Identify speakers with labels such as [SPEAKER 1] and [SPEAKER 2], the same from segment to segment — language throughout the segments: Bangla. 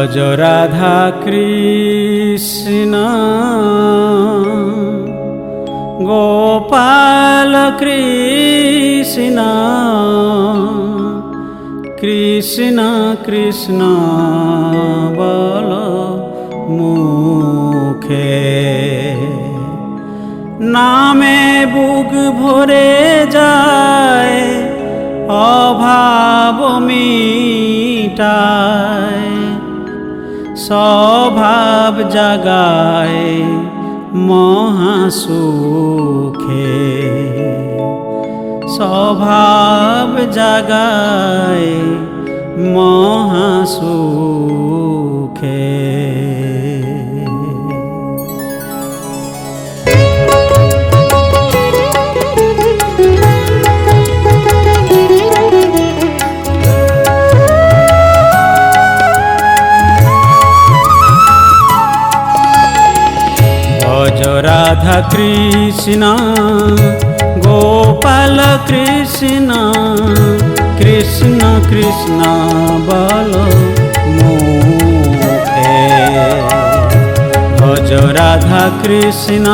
[SPEAKER 1] ভজ রাধা কৃষ্ণ। গোপাল কৃষ্ণ। কৃষ্ণ কৃষ্ণ, বল মুখে। নামে বুক ভরে যায়, অভাব মিটায়। স্বভাব জাগায় মহাসুখে স্বভাব জাগায় মহাসুখে ভজ রাধা কৃষ্ণ, গোপাল কৃষ্ণ কৃষ্ণ কৃষ্ণ বল মুখে। ভজ রাধা কৃষ্ণ,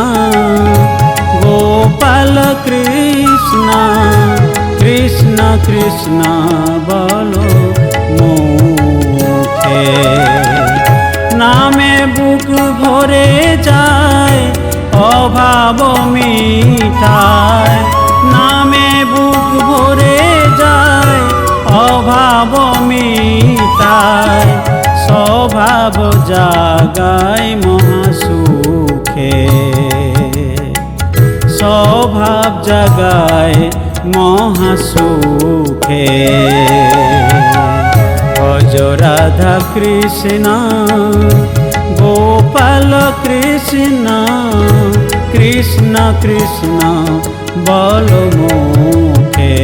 [SPEAKER 1] গোপাল কৃষ্ণ কৃষ্ণ কৃষ্ণ বল মুখে। নামে বুক ভরে যায় অভাব মিটায় নামে বুক ভরে যায় অভাব মিটায় স্বভাব জাগায় মহাসুখে। স্বভাব জাগায় মহাসুখে। ভজ রাধা কৃষ্ণ গোপাল কৃষ্ণ কৃষ্ণ কৃষ্ণ বল মুখে।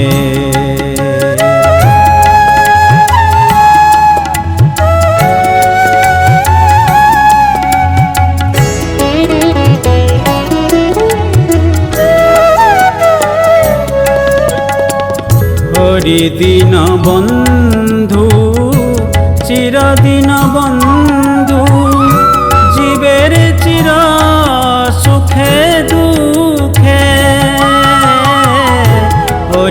[SPEAKER 1] হরিদিন বন্ধু চিরদিন বন্ধু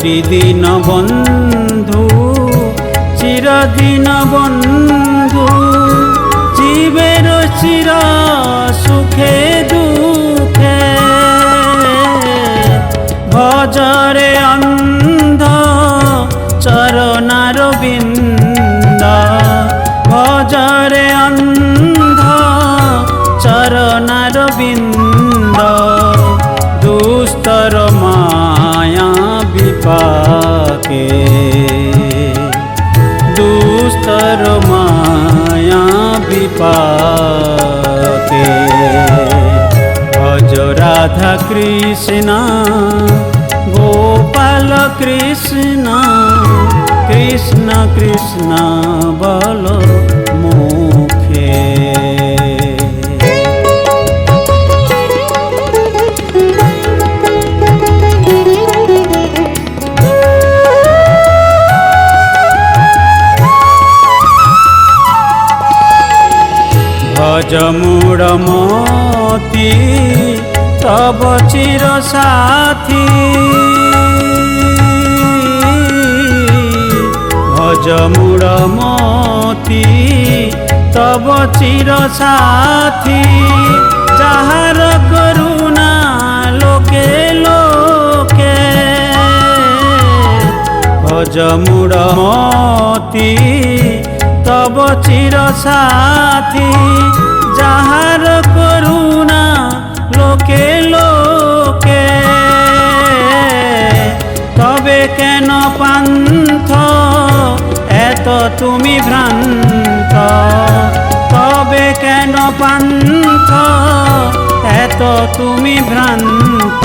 [SPEAKER 1] হরিদিন বন্ধু চিরদিন বন্ধু জীবের চির রাধা কৃষ্ণ গোপাল কৃষ্ণ কৃষ্ণ কৃষ্ণ বল মুখে ভজ মূঢ় মতি তব চির সাথী ভজ মূঢ় মতি তব চির সাথী যাহার করুণা লোকে লোকে ভজ মূঢ় মতি তব চির সাথী যাহার করুণা তুমি ভ্রান্ত তবে কেন পান্থ এত তুমি ভ্রান্ত।